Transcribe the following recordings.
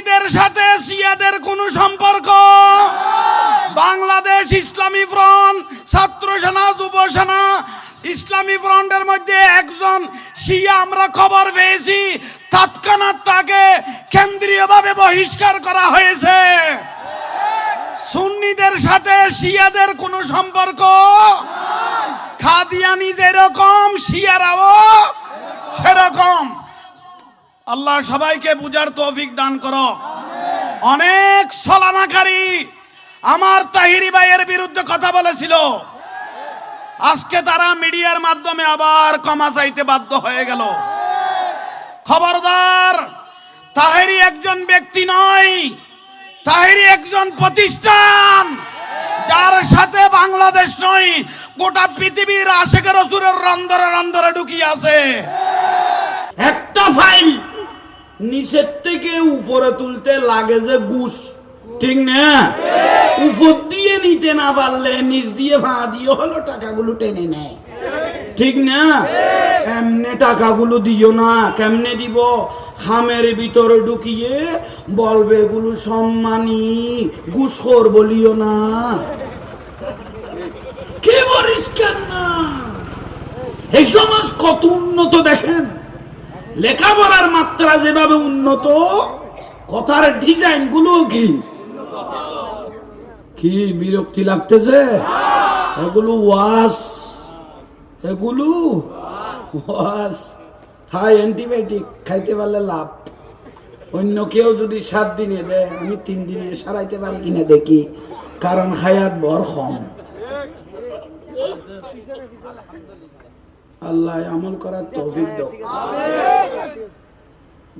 সুন্নিদের সাথে শিয়াদের কোনো সম্পর্ক? বাংলাদেশ ইসলামী ফ্রন্ট, ছাত্র সেনা, যুব সেনা, ইসলামী ফ্রন্টের মধ্যে একজন শিয়া আমরা খবর পেয়েছি, তৎক্ষণাৎ তাকে কেন্দ্রীয়ভাবে বহিষ্কার করা হয়েছে। সুন্নিদের সাথে শিয়াদের কোনো সম্পর্ক? খাদিয়ানি যেরকম, শিয়ারাও সেরকম। আল্লাহ সবাইকে বুঝার তৌফিক দান করো। অনেক ছলানাকারী আমার তাহিরি ভাইয়ের বিরুদ্ধে কথা বলেছিল। আজকে তারা মিডিয়ার মাধ্যমে আবার ক্ষমা চাইতে বাধ্য হয়ে গেল। খবরদার, তাহেরি একজন ব্যক্তি নয়, তাহেরি একজন প্রতিষ্ঠান। যার সাথে বাংলাদেশ নয়, গোটা পৃথিবীর আশেকের রসুরের রন্দরে রন্দরে ঢুকিয়ে আছে। একটা ফাইল নিচের থেকে উপরে তুলতে লাগে যে গুস ঠিক না? উপর দিয়ে নিতে না পারলে নিচ দিয়ে ভাঁ দিয়ে হলো টাকাগুলো টেনে নেয়। ঠিক না? এমনে টাকাগুলো দিও না? কেমনে দিব? হামের ভিতরে ঢুকিয়ে বলবে এগুলো সম্মানী ঘুষখোর বলিও না। কে বলিস কেন না? এই সমাজ কত উন্নত দেখেন? লেখাপড়ার মাত্রা যেভাবে উন্নত, কথার ডিজাইনগুলো কি? কি বিরক্তি লাগতেছে? এগুলো ওয়াস। এগুলো ওয়াস। থাই অ্যান্টিবায়োটিক, খাইতে পারলে লাভ। অন্য কেউ যদি সাত দিনে দেয়, আমি তিন দিনে সারাইতে পারি কিনা দেখি, কারণ হায়াত বর কম আল্লাহ আমল করার তৌফিক দাও।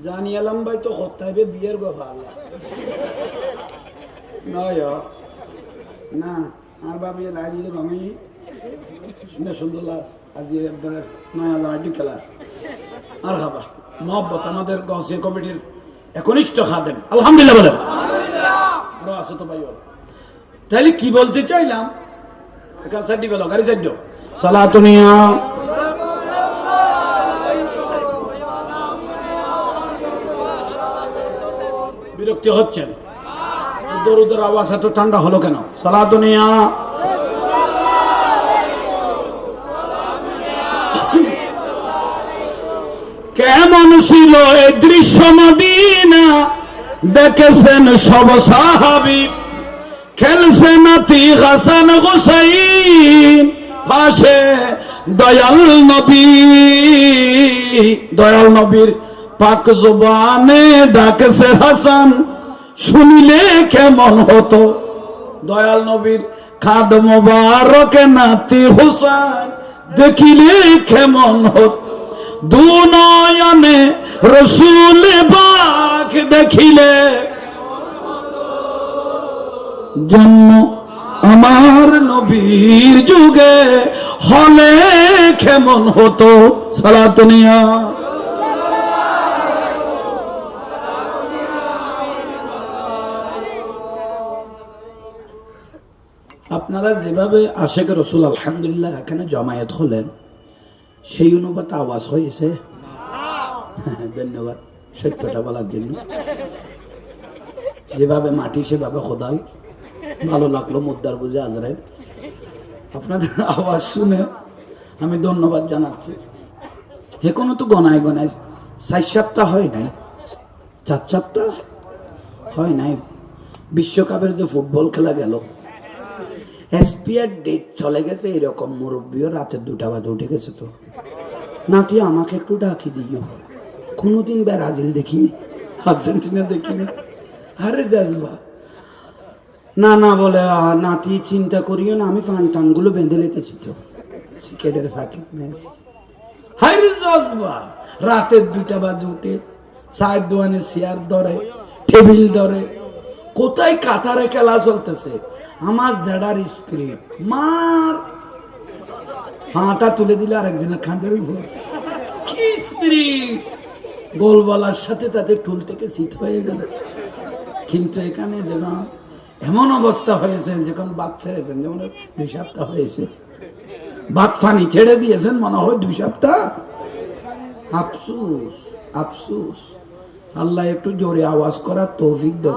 জানি এলাম ভাই তো হত্যাইবে বিয়ের গফা আল্লাহ। নয় না আর বাবু লাই দিলে গমাই। সুন্দর সুন্দর আজি একবারে নয় আল্লাহ আড্ডি খেলার। আর খাবা মহব্বত আমাদের গসে কমিটির একনিষ্ঠ খাদেন আলহামদুলিল্লাহ বলেন। আরও আছে তো ভাই তাহলে কি বলতে চাইলাম? একা সাইড দিবে গাড়ি সাইড। সালাতুনিয়া বিরক্তি হচ্ছেন দরুদের আওয়াজ এত ঠান্ডা হলো কেন? সালা দুনিয়া। কেমন ছিল এই দৃশ্য মদিনা? দেখেছেন সব সাহাবি। খেলছে নাতি হাসান হুসাইন। পাশে দয়াল নবী। দয়াল নবীর পাক জবানে ডাকেছে হাসান। শুনিলে কেমন হতো? দয়াল নবীর খাদ মোবারকে নাতি হুসাইন, দেখিলে কেমন হতো? দু নয়নে রসুল বাক দেখিলে জন্ম আমার নবীর যুগে হলে কেমন হতো? সালাতনিয়া আপনারা যেভাবে আশেখ রসুল, আলহামদুলিল্লাহ, এখানে জমায়েত হলেন, সেই অনুপাত আওয়াজ হয়েছে। ধন্যবাদ, সত্যটা বলার জন্য। যেভাবে মাটি, সেভাবে খোদাল ভালো লাগল মুদ্রার বুঝে আজরাই আপনাদের আওয়াজ শুনে আমি ধন্যবাদ জানাচ্ছি। এখনও তো গনায় গনায় চার সপ্তাহ হয় নাই। চার সপ্তাহ হয় নাই। বিশ্বকাপের যে ফুটবল খেলা গেল এসপিআর ডেট চলে গেছে এরকম মুরব্বীও রাতে দুটা বাজে উঠে গেছে তো। নাতি আমাকে একটু ডাকি দিও। কোনোদিন ব্রাজিল দেখিনি আর্জেন্টিনা দেখিনি। আরে জাজবা। না না বলে আ, নাতি চিন্তা করিও না আমি ফান টানগুলো বেঁধে রেখেছি তো। সিকেটের ফাঁকে মেসি হাইরে জজবা রাতের দুটা বাজে উঠে চায়ের দোয়ানে চেয়ার ধরে টেবিল ধরে কোথায় কাতারে খেলা চলতেছে? আমার জেডার স্পিরিট মার। হাঁটা তুলে দিলে আর একজনের খাঁদের উপর কি স্পিরিট গোল বলার সাথে তাতে টুল থেকে শীত হয়ে গেল। কিন্তু এখানে যখন এমন অবস্থা হয়েছে, যখন বাদ ছেড়েছেন, যেমন দুই সপ্তাহ হয়েছে বাদ ফানি ছেড়ে দিয়েছেন, মনে হয় দুই সপ্তাহ? আফসুস আফসুস। আল্লাহ একটু জোরে আওয়াজ করার তৌফিক দাও।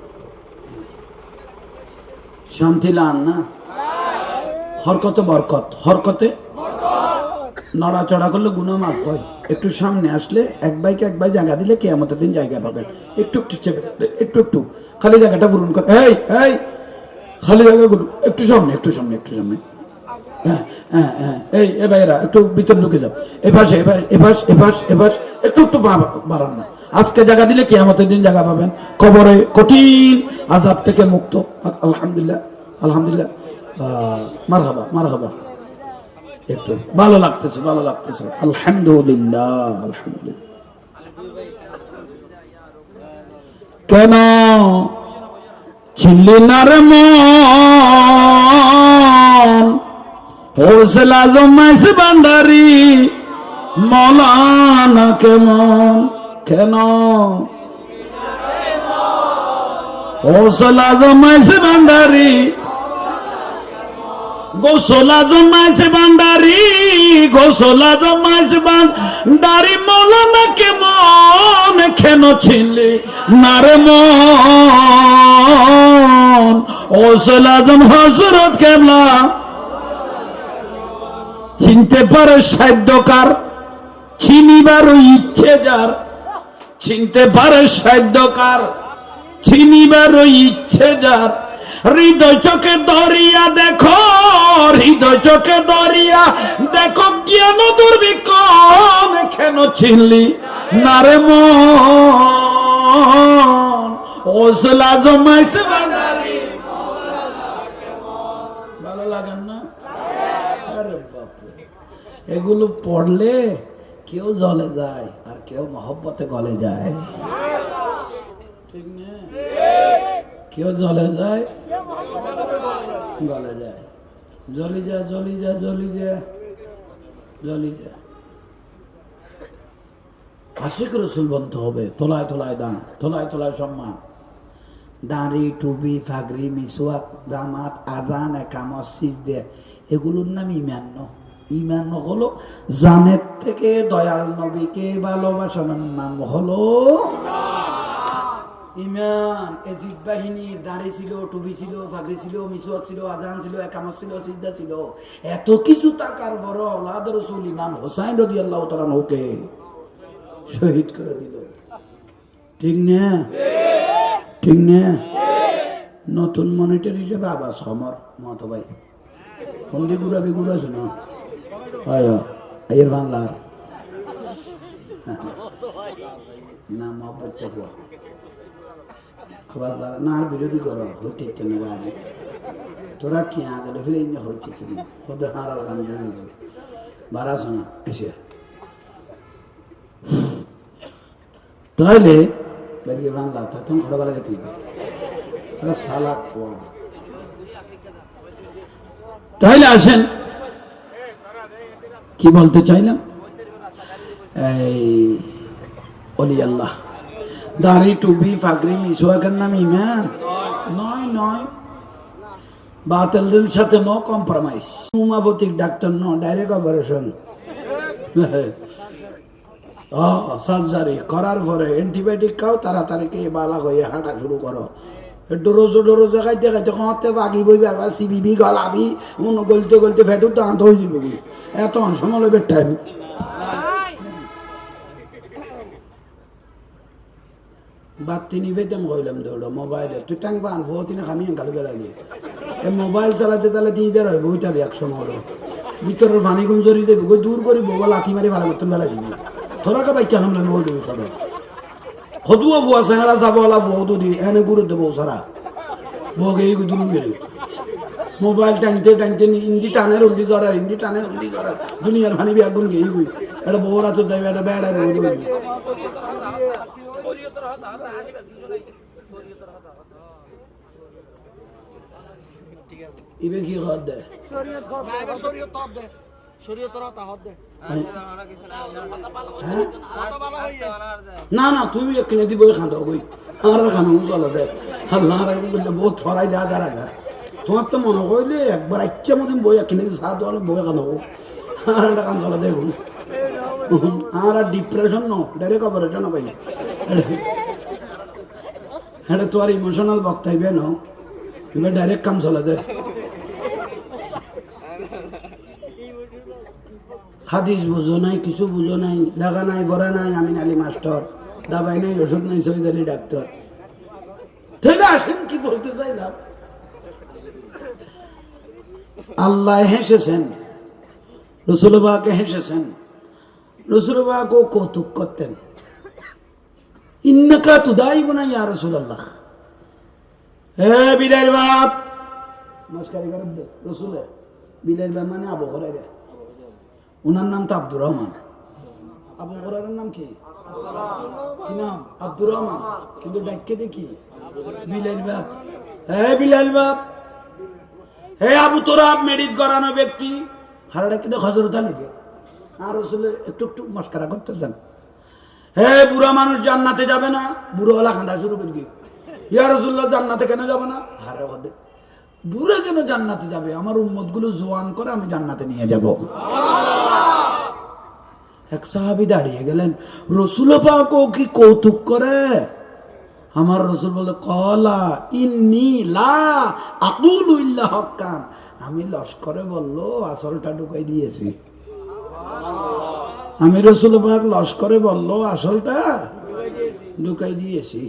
শান্তি লান না? হরকতে বরকত। হরকতে? নড়াচড়া করলে গুণা মাফ হয়। একটু সামনে আসলে এক বাইকে এক বাই জায়গা দিলে কেয়ামতের দিন জায়গা পাবেন। একটু একটু চেপে একটু একটু। খালি জায়গাটা পূরণ করে। এই এই! খালি জায়গাগুলো একটু সামনে একটু সামনে একটু সামনে। হ্যাঁ হ্যাঁ হ্যাঁ। এই, এ ভাইরা একটু ভিতরে ঢুকে যাও। এপাশ এপাশ এপাশ এপাশ এপাশ। একটু একটু বাড়ান না। আজকে জায়গা দিলে কেয়ামতের দিন জায়গা পাবেন। কবরে কঠিন আজাব থেকে মুক্ত। আলহামদুলিল্লাহ আলহামদুলিল্লাহ। মার হাবা মার হাবা একটু ভালো লাগতেছে ভালো লাগতেছে। আলহামদুলিল্লাহ আলহামদুলিল্লাহ। কেন চিল্লি না রে মন? হোসলা জমাইছে ভান্ডারি, মলানা কেমন? কেন? হোসলা জমাইছে ভান্ডারি। গোসলা জমাইছে ভান্ডারি গোসলা জমাইছে ভান্ডারি। মলানা কেমন কেন ছিলি? না রে মন ওসলা জম হজরত কেমলা? চিনতে পারে সাধ্যকার চিনিবার ইচ্ছে যার। চিনতে পারে সাধ্যকার, চিনিবার ইচ্ছে যার। হৃদয় চোখে দরিয়া দেখো, হৃদয় চোখে দরিয়া দেখো, জ্ঞান দুর্বিকম কেন চিনলি? নারে মন ওসলা জমাইছে ভালো লাগেন না? আরে বাপরে, এগুলো পড়লে কেউ জলে যায়। কেউ মহব্বতে গলে যায়। ঠিক না? কেউ জলে যায়, গলে যায়। জলি যা জলি যা জলি যা জলি যা আশিক রসুল বলতে হবে, তোলায় তোলায় দাঁ তোলায় তোলায় সম্মান। দাঁড়ি, টুপি, ফাগরি, মিসওয়াক দামাত আজান, একামত, সিজদে, এগুলোর নাম ইমান ইমান হলো, জানের থেকে দয়াল নবীকে ভালোবাসানোর নাম হলো ইমান এজিদ বাহিনীর দাঁড়ি ছিল, টুপি ছিল, ফাগরি ছিল, মিসওয়াক ছিল, আজান ছিল, একামত ছিল, সিজদা ছিল। এত কিছু টাকার বড় আওলাদ রসুল ইমাম হোসাইন রদি আল্লাহ তালানহকে শহীদ করে দিল। ঠিক না? ঠিক না? নতুন মনিটর হিসেবে আবার সমর মত ভাই। ফন্দি ঘুরাবি ঘুরা শুনো। এর বাংলার না মহব্বত থেকে আবার বার- না বিরোধী করো হইতে ইচ্ছে না আগে তোরা কি আগে ফেলে হইতে ইচ্ছে না হতে হারার গান জড়িয়েছে বাড়া শোনা এসে তাহলে বেরিয়ে বাংলা তখন ছোটবেলা দেখি তারা সালাক তাহলে আসেন কি বলতে চাইলাম? এই অলি আল্লাহ। দাড়ি, টুপি, ফাগরি, মিসওয়াকের নাম ইমান নয় নয়। বাতিলদের সাথে no compromise homoeopathic doctor no direct operation surgery করার পরে অ্যান্টিবায়োটিক খাও, তাড়াতাড়ি কে বালা হয়ে হাঁটা শুরু করো। ডোরোজো ডোরোজো খাইতে খাইতে কমাতে বাকি বইবি আর সিবিবি, গলাবি মন গলতে গলতে ফেটুর দাঁত হয়ে যাবে এত সময় লইবে টাইম। বাতি নিবেদন কইলাম দৌড়ো, মোবাইলে। তুই ট্যাঙ্ক পান ফো তিনে খামি গালি গেলালি এ মোবাইল চালাতে চালাতে ইজার হইব ওইটাবি একশো মরো ভিতরের পানি দেবে গই দূর করি বউ লাথি মারি ভালো মতন বেলা দিবি। তোরা কে বাইকে হামলাম ওই দেবো হদুয়া বুয়া সেহারা চাবলা বউ তো দিবি এনে গুরু দেবো সারা বউকে এই দূর গেলি মোবাইল টানতে টানতে ইন্দি টানের উন্দি জরার ইন্দি টানের উন্দি জরার দুনিয়ার ফানি বিয়াগুন গেই গুই এটা বউরা তো যাইবে এটা বউ দেবো ইবে কি ঘর দেয় হ্যাঁ? না না তুমি এখানে দিব আর খানো চলে দে বহুত দেওয়া তোমার তো মনে করলে একবার ইচ্ছা মতন বই এখানে সাত হলে বই খানো আর একটা কাম চলে দেখুন। আর ডিপ্রেশন ন ডাইরেক্ট অপারেশন ভাই এটা তো আর ইমোশনাল বক্তাইবে ন। ডাইরেক্ট কাম চলে দে। হাদিস বুঝো নাই, কিছু বুঝো নাই, লাগা নাই ভরা নাই আমিন আলী মাস্টার। দাবাই নাই, ওষুধ নাই সৈদ আলী ডাক্তার। তাহলে আসেন কি বলতে চাইলাম? আল্লাহ হেসেছেন রসুলবাকে হেসেছেন। রসুলবাকে কৌতুক করতেন। ইন্নাকা তুদাইব না ইয়া রসুল্লাহ হে বিলাল বাপ! নমস্কার রসুলে বিলাল বাপ মানে আবু হরাইরা ওনার নাম তো আব্দুর রহমান। আবু হরাইরার নাম কি? কি নাম? আব্দুর রহমান। কিন্তু ডাক্কে দেখি। বিলাল বাপ। হে বিলাল বাপ। হে আবু তোরাব মেডিট করানো ব্যক্তি। হারাটা কিন্তু হজরতা লেগে আর আসলে একটু একটু মস্কারা করতেছেন। হে বুড়া মানুষ, জান্নাতে যাবে না? বুড়োওয়ালা খান্দা শুরু করে গিয়ে ইয়া রসুল্লাহ, জান্নাতে কেন যাবে না? হারে হদে বুড়ে কেন জান্নাতে যাবে? আমার উম্মতগুলো জোয়ান করে আমি জান্নাতে নিয়ে যাব। এক সাহাবি দাঁড়িয়ে গেলেন, রসুল পাক কি কৌতুক করে? আমার রসুল বলে, কলা ইন্নি লা আকুলু ইল্লা হক্কান। আমি লস্করে বলল, আসলটা ঢুকাই দিয়েছি। আমি রসুল পাক লস্করে বলল, আসলটা ঢুকাই দিয়েছি।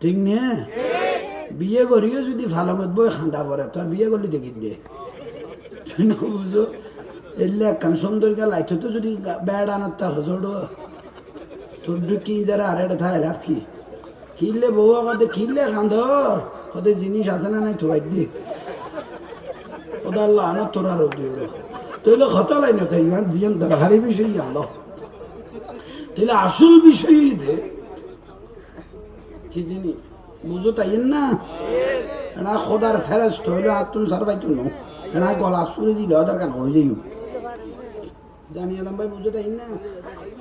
ঠিক নিয়ে বিয়ে করিও যদি ভালো মতবো খান্দা পরে, তোর বিয়ে করলি দেখি দে। বুঝো, এলে একখান সুন্দর গা লাইতো তো যদি বেড় আনার হজড়। তোর কি যারা আর এটা থাকে কি? কিনলে বউ কদে কিনলে খান্দর কদে জিনিস আছে না নাই থোয়াই দি। ওদা আল্লাহ আনো তোরা দিল তৈলে খত লাই না তাই ইমান দিয়ান দরকারি বিষয় আল্লাহ তাইলে আসল বিষয়ই দে। কি জিনি? বুঝো তাই না? এনা খোদার ফেরেস তো হইল, আর তুমি সারবাই তো এনা গলা সুরে দিলে ওদের কেন হয়ে যাইও জানি এলাম ভাই বুঝো তাই না?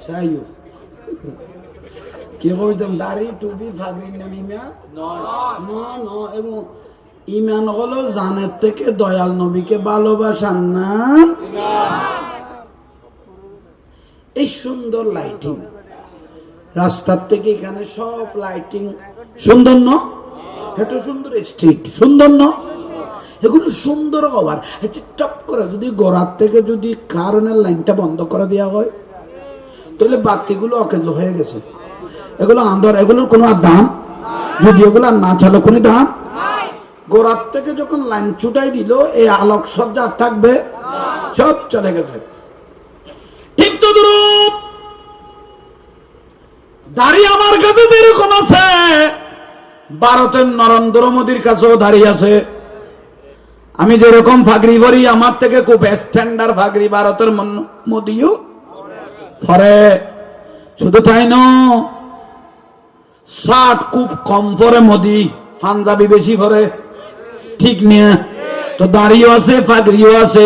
চাইও কি কইতাম, দাড়ি টুপি ফাগরি নাম ইমান ন ন, এবং ইমান হলো জানের থেকে দয়াল নবীকে ভালোবাসার নাম। এই সুন্দর লাইটিং রাস্তার থেকে এখানে সব লাইটিং সুন্দর ন এত সুন্দর স্ট্রিট সুন্দর ন এগুলো সুন্দর হবার এতে টপ করে যদি গোড়ার থেকে যদি কারণের লাইনটা বন্ধ করে দেওয়া হয়, তাহলে বাতিগুলো অকেজ হয়ে গেছে। এগুলো আন্দর এগুলোর কোনো আর দাম? যদি এগুলো না চলে, কোনো দাম? গোড়ার থেকে যখন লাইন ছুটাই দিল, এই আলোক সজ্জা থাকবে? সব চলে গেছে। ঠিক তো দাড়ি আমার কাছে যেরকম আছে ভারতের নরেন্দ্র মোদীর কাছেও দাঁড়িয়ে আছে। আমি যেরকম ফাগরি ভরি আমার থেকে খুব স্ট্যান্ডার্ড ফাগরি ভারতের মোদিও। ফরে শুধু তাই ন শার্ট খুব কম পরে মোদি, পাঞ্জাবি বেশি পরে। ঠিক নিয়ে তো দাঁড়িয়েও আছে, ফাগরিও আছে।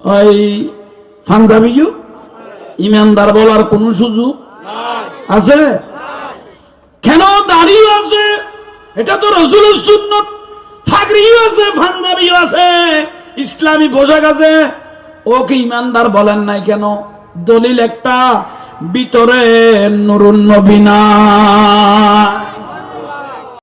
ওই পাঞ্জাবিও? ইমানদার বলার কোন সুযোগ আছে? কেন দাঁড়িয়ে আছে? এটা তো রসুলের সুন্নত। আছে, ফান্দাবিও আছে, ইসলামী পোশাক আছে ওকে ইমানদার বলেন নাই কেন? দলিল একটা, ভিতরে নুরুন নবীনা